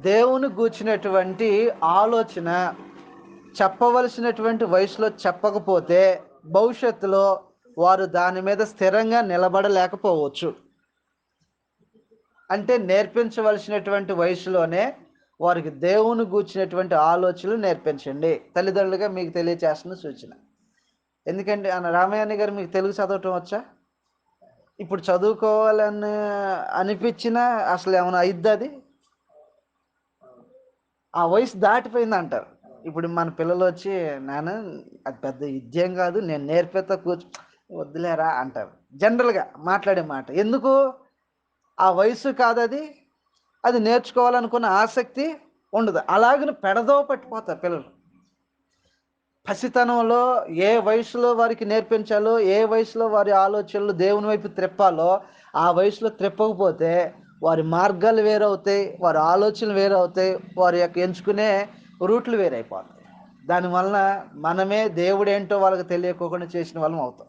దేవుని గూర్చినటువంటి ఆలోచన చెప్పవలసినటువంటి వయసులో చెప్పకపోతే భవిష్యత్తులో వారు దాని మీద స్థిరంగా నిలబడలేకపోవచ్చు. అంటే నేర్పించవలసినటువంటి వయసులోనే వారికి దేవుని గూర్చినటువంటి ఆలోచనలు నేర్పించండి. తల్లిదండ్రులుగా మీకు తెలియచేస్తున్న సూచన. ఎందుకంటే అన్న రామయ్య గారు మీకు తెలుగు చదవటం వచ్చా? ఇప్పుడు చదువుకోవాలని అనిపించినా అసలు ఏమైనా అయిద్ది అది? ఆ వయసు దాటిపోయింది అంటారు ఇప్పుడు మన పిల్లలు వచ్చి నాన్న అది పెద్ద విద్యం కాదు నేను నేర్పిస్తా కూర్చు వద్దులేరా అంటారు. జనరల్గా మాట్లాడే మాట. ఎందుకు? ఆ వయసు కాదు అది అది నేర్చుకోవాలనుకున్న ఆసక్తి ఉండదు. అలాగని పెడదో పట్టిపోతారు పిల్లలు. పసితనంలో ఏ వయసులో వారికి నేర్పించాలో ఏ వయసులో వారి ఆలోచనలు దేవుని వైపు త్రిప్పాలో ఆ వయసులో త్రిప్పకపోతే వారి మార్గాలు వేరవుతాయి వారి ఆలోచనలు వేరవుతాయి వారి యొక్క ఎంచుకునే రూట్లు వేరైపోతాయి. దానివలన మనమే దేవుడేంటో వాళ్ళకి తెలియకోకుండా చేసిన వాళ్ళం అవుతాం.